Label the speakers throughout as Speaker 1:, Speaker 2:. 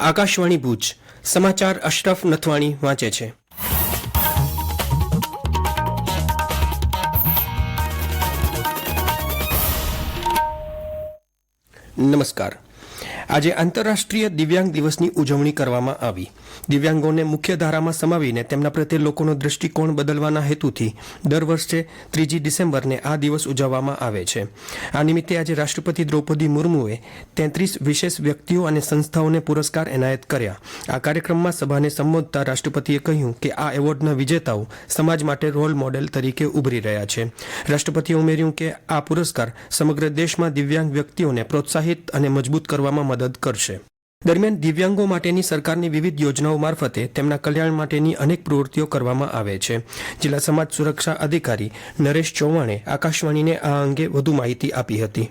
Speaker 1: આકાશવાણી ભુજ. સમાચાર અશરફ નથવાણી વાંચે છે. નમસ્કાર. આજે આંતરરાષ્ટ્રીય દિવ્યાંગ દિવસની ઉજવણી કરવામાં આવી. દિવ્યાંગોને મુખ્ય ધારામાં સમાવીને તેમના પ્રત્યે લોકોનો દૃષ્ટિકોણ બદલવાના હેતુથી દર વર્ષે ત્રીજી ડિસેમ્બરને આ દિવસ ઉજવવામાં આવે છે. આ નિમિત્તે આજે રાષ્ટ્રપતિ દ્રૌપદી મુર્મુએ તેત્રીસ વિશેષ વ્યક્તિઓ અને સંસ્થાઓને પુરસ્કાર એનાયત કર્યા. આ કાર્યક્રમમાં સભાને સંબોધતા રાષ્ટ્રપતિએ કહ્યું કે આ એવોર્ડના વિજેતાઓ સમાજ માટે રોલ મોડેલ તરીકે ઉભરી રહ્યા છે. રાષ્ટ્રપતિએ ઉમેર્યું કે આ પુરસ્કાર સમગ્ર દેશમાં દિવ્યાંગ વ્યક્તિઓને પ્રોત્સાહિત અને મજબૂત કરવામાં મદદ કરશે. દરમિયાન દિવ્યાંગો માટેની સરકારની વિવિધ યોજનાઓ મારફતે તેમના કલ્યાણ માટેની અનેક પ્રવૃત્તિઓ કરવામાં આવે છે. જિલ્લા સમાજ સુરક્ષા અધિકારી નરેશ ચૌહાણે આકાશવાણીને આ અંગે વધુ માહિતી આપી હતી.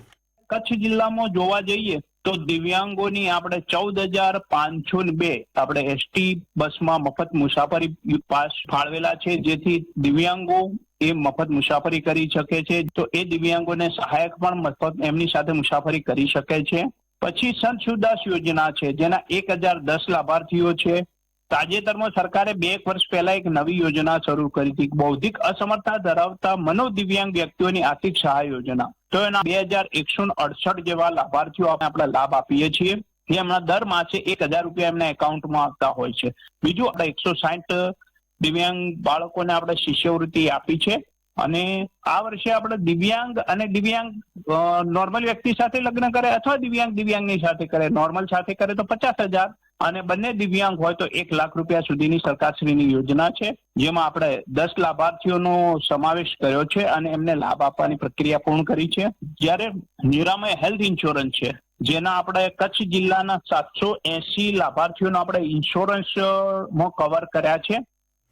Speaker 2: કચ્છ જિલ્લામાં જોવા જઈએ તો દિવ્યાંગોની આપણે ચૌદ હજાર પાંચસો બે આપણે એસટી બસમાં મફત મુસાફરી પાસ ફાળવેલા છે. જેથી દિવ્યાંગો એ મફત મુસાફરી કરી શકે છે. તો એ દિવ્યાંગોને સહાયક પણ મફત એમની સાથે મુસાફરી કરી શકે છે. પછી સંત સુદાસ યોજના છે, જેના એક હજાર દસ લાભાર્થીઓ છે. તાજેતરમાં સરકારે બે એક વર્ષ પહેલા એક નવી યોજના શરૂ કરી હતી. બૌદ્ધિક અસમર્થતા ધરાવતા મનોદિવ્યાંગ વ્યક્તિઓની આર્થિક સહાય યોજના. તો એના બે હજાર એકસો અડસઠ જેવા લાભાર્થીઓ આપણે લાભ આપીએ છીએ. જે હમણાં દર માસે એક હજાર રૂપિયા એમના એકાઉન્ટમાં આવતા હોય છે. બીજું આપણે એકસો સાહીઠ દિવ્યાંગ બાળકોને આપણે શિષ્યવૃત્તિ આપી છે. અને આ વર્ષે આપણે દિવ્યાંગ અને દિવ્યાંગ નોર્મલ વ્યક્તિ સાથે લગ્ન કરે અથવા દિવ્યાંગ દિવ્યાંગની સાથે કરે. નોર્મલ સાથે કરે તો પચાસ હજાર અને બંને દિવ્યાંગ હોય તો એક લાખ રૂપિયા સુધીની સરકારશ્રીની યોજના છે, જેમાં આપણે દસ લાભાર્થીઓનો સમાવેશ કર્યો છે અને એમને લાભ આપવાની પ્રક્રિયા પૂર્ણ કરી છે. જ્યારે નિરામય હેલ્થ ઇન્સ્યોરન્સ છે, જેના આપણે કચ્છ જિલ્લાના સાતસો એસી લાભાર્થીઓનો આપણે ઇન્સ્યોરન્સમાં કવર કર્યા છે.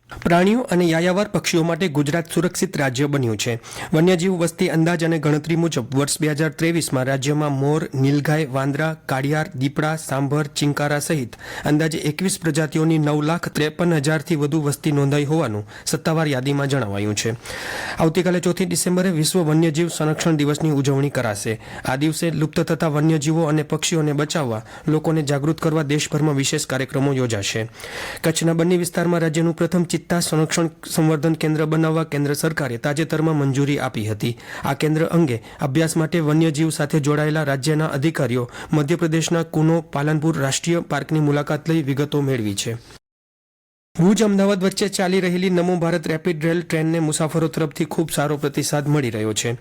Speaker 1: પ્રાણીઓ અને યાયાવર પક્ષીઓ માટે ગુજરાત સુરક્ષિત રાજ્ય બન્યું છે. વન્યજીવ વસ્તી અંદાજ અને ગણતરી મુજબ વર્ષ બે હજાર ત્રેવીસમાં રાજ્યમાં મોર, નીલગાય, વાંદરા, કાળિયાર, દીપડા, સાંભર, ચિંકારા સહિત અંદાજે એકવીસ પ્રજાતિઓની નવ લાખ ત્રેપન હજારથી વધુ વસ્તી નોંધાઈ હોવાનું સત્તાવાર યાદીમાં જણાવાયું છે. આવતીકાલે ચોથી ડિસેમ્બરે વિશ્વ વન્યજીવ સંરક્ષણ દિવસની ઉજવણી કરાશે. આ દિવસે લુપ્ત થતા વન્યજીવો અને પક્ષીઓને બચાવવા લોકોને જાગૃત કરવા દેશભરમાં વિશેષ કાર્યક્રમો યોજાશે. કચ્છના બંને વિસ્તારમાં રાજ્યનું પ્રથમ ચિત્તા સંરક્ષણ સંવર્ધન કેન્દ્ર બનાવવા કેન્દ્ર સરકારે તાજેતરમાં મંજૂરી આપી હતી. આ કેન્દ્ર અંગે અભ્યાસ માટે વન્યજીવ સાથે જોડાયેલા રાજ્યના અધિકારીઓ મધ્યપ્રદેશના કુનો, પાલનપુર રાષ્ટ્રીય પાર્કની મુલાકાત લઈ વિગતો મેળવી છે. ભુજ અમદાવાદ વચ્ચે ચાલી રહેલી નમો ભારત રેપિડ રેલ ટ્રેનને મુસાફરો તરફથી ખૂબ સારો પ્રતિસાદ મળી રહ્યો છે.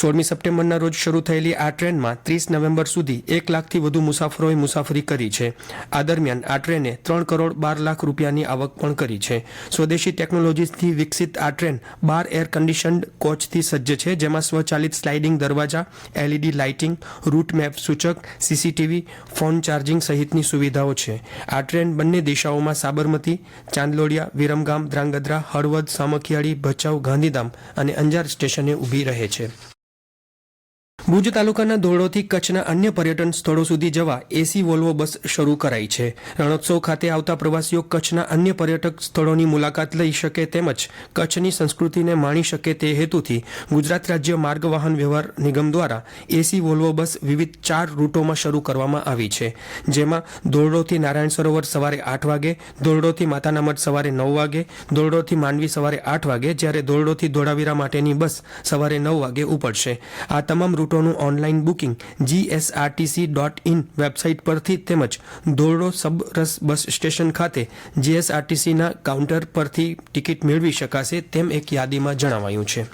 Speaker 1: સોળમી સપ્ટેમ્બરના રોજ શરૂ થયેલી આ ટ્રેનમાં ત્રીસ નવેમ્બર સુધી એક લાખથી વધુ મુસાફરોએ મુસાફરી કરી છે. આ દરમિયાન આ ટ્રેને ત્રણ કરોડ બાર લાખ રૂપિયાની આવક પણ કરી છે. સ્વદેશી ટેકનોલોજીથી વિકસિત આ ટ્રેન બાર એર કન્ડિશન્ડ કોચથી સજ્જ છે, જેમાં સ્વચાલિત સ્લાઇડિંગ દરવાજા એલઈડી લાઇટિંગ, રૂટ મેપ સૂચક સીસીટીવી ફોન ચાર્જિંગ સહિતની સુવિધાઓ છે. આ ટ્રેન બંને દિશાઓમાં સાબરમતી ચાંદલોડિયા વિરમગામ ધ્રાંગધ્રા હળવદ સામખિયાળી ભચાઉ ગાંધીધામ અને અંજાર સ્ટેશને ઊભી રહે છે. ભુજ તાલુકાના ધોરડોથી કચ્છના અન્ય પર્યટન સ્થળો સુધી જવા એસી વોલ્વો બસ શરૂ કરાઈ છે. રણોત્સવ ખાતે આવતા પ્રવાસીઓ કચ્છના અન્ય પર્યટક સ્થળોની મુલાકાત લઈ શકે તેમજ કચ્છની સંસ્કૃતિને માણી શકે તે હેતુથી ગુજરાત રાજ્ય માર્ગ વાહન વ્યવહાર નિગમ દ્વારા એસી વોલ્વો બસ વિવિધ ચાર રૂટોમાં શરૂ કરવામાં આવી છે. જેમાં ધોરડોથી નારાયણ સરોવર સવારે આઠ વાગે, ધોરડોથી માતાના મઠ સવારે નવ વાગે, ધોરડોથી માંડવી સવારે આઠ વાગે, જ્યારે ધોરડોથી ધોળાવીરા માટેની બસ સવારે નવ વાગે ઉપડશે. આ તમામ રૂટોનું online booking GSRTC dot in website પરથી તેમજ ધોરડો સબરસ બસ સ્ટેશન ખાતે જીએસઆરટીસીના કાઉન્ટર પરથી ટિકિટ મેળવી શકાશે તેમ એક યાદીમાં જણાવાયું છે.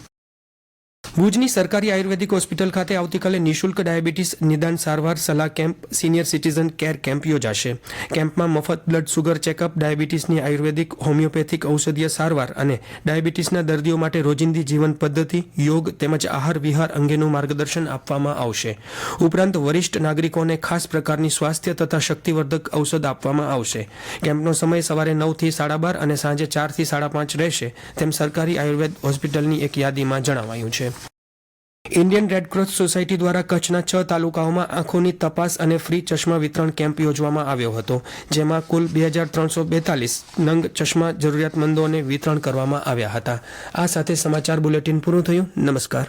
Speaker 1: ભુજની સરકારી આયુર્વેદિક હોસ્પિટલ ખાતે આવતીકાલે નિઃશુલ્ક ડાયાબિટીસ નિદાન સારવાર સલાહ camp, senior citizen care camp યોજાશે. કેમ્પમાં મફત બ્લડ સુગર ચેકઅપ, ડાયાબિટીસની આયુર્વેદિક હોમિયોપેથિક ઔષધીય સારવાર અને ડાયાબિટીસના દર્દીઓ માટે રોજિંદી જીવન પદ્ધતિ, યોગ તેમજ આહાર વિહાર અંગેનું માર્ગદર્શન આપવામાં આવશે. ઉપરાંત વરિષ્ઠ નાગરિકોને ખાસ પ્રકારની સ્વાસ્થ્ય તથા શક્તિવર્ધક ઔષધ આપવામાં આવશે. કેમ્પનો સમય સવારે નવથી સાડા બાર અને સાંજે ચારથી સાડા પાંચ રહેશે, તેમ સરકારી આયુર્વેદ હોસ્પિટલની એક યાદીમાં જણાવાયું છે. ઇન્ડિયન રેડક્રોસ સોસાયટી દ્વારા કચ્છના છ તાલુકાઓમાં આંખોની તપાસ અને ફ્રી ચશ્મા વિતરણ કેમ્પ યોજવામાં આવ્યો હતો, જેમાં કુલ બે હજાર ત્રણસો બેતાલીસ નંગ ચશ્મા જરૂરિયાતમંદોને વિતરણ કરવામાં આવ્યા હતા. આ સાથે સમાચાર બુલેટિન પૂરું થયું. નમસ્કાર.